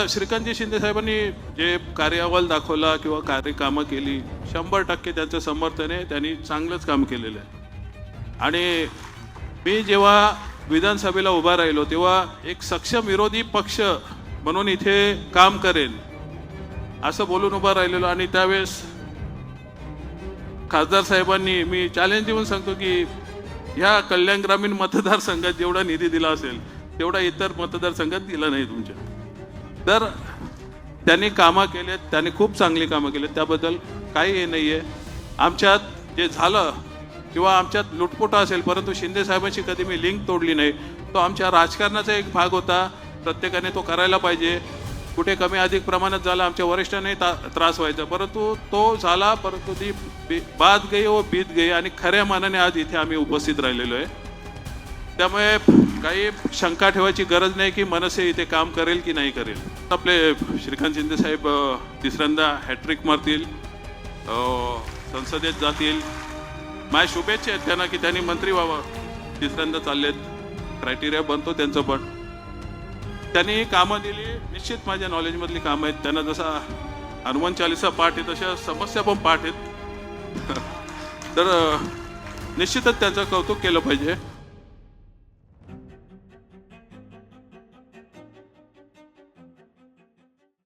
श्रीकांतजी शिंदे साहेबांनी जे कार्य अहवाल दाखवला किंवा कार्य कामं केली शंभर टक्के त्यांचं समर्थन आहे त्यांनी चांगलंच काम केलेलं आहे. आणि मी जेव्हा विधानसभेला उभा राहिलो तेव्हा एक सक्षम विरोधी पक्ष म्हणून इथे काम करेन असं बोलून उभा राहिलेलो. आणि त्यावेळेस खासदार साहेबांनी मी चॅलेंज देऊन सांगतो की ह्या कल्याण ग्रामीण मतदारसंघात जेवढा निधी दिला असेल तेवढा इतर मतदारसंघात दिला नाही तुमच्या. तर त्यांनी कामं केलेत त्यांनी खूप चांगली कामं केली. त्याबद्दल काही हे नाही आहे आमच्यात जे झालं किंवा आमच्यात लुटपुट असेल परंतु शिंदे साहेबांशी कधी मी लिंक तोडली नाही. तो आमच्या राजकारणाचा एक भाग होता. प्रत्येकाने तो करायला पाहिजे. कुठे कमी अधिक प्रमाणात झाला आमच्या वरिष्ठांनाही ता त्रास व्हायचा. परंतु तो झाला परंतु ती बी- बाद गई व बीत गई आणि खऱ्या मानाने आज इथे आम्ही उपस्थित राहिलेलो आहे. त्यामुळे काही शंका ठेवायची गरज नाही की मनसे इथे काम करेल की नाही करेल. आपले श्रीकांत शिंदे साहेब तिसऱ्यांदा हॅट्रिक मारतील संसदेत जातील. माझ्या शुभेच्छा आहेत त्यांना की त्यांनी मंत्री व्हावं. तिसऱ्यांदा चाललेत. क्रायटेरिया बनतो त्यांचं पण. त्यांनी कामं दिली. निश्चित माझ्या नॉलेजमधली कामं आहेत. त्यांना जसा हनुमान चालिसा पाठ आहे तशा समस्या पण पाठ आहेत. तर निश्चितच त्यांचं कौतुक केलं पाहिजे.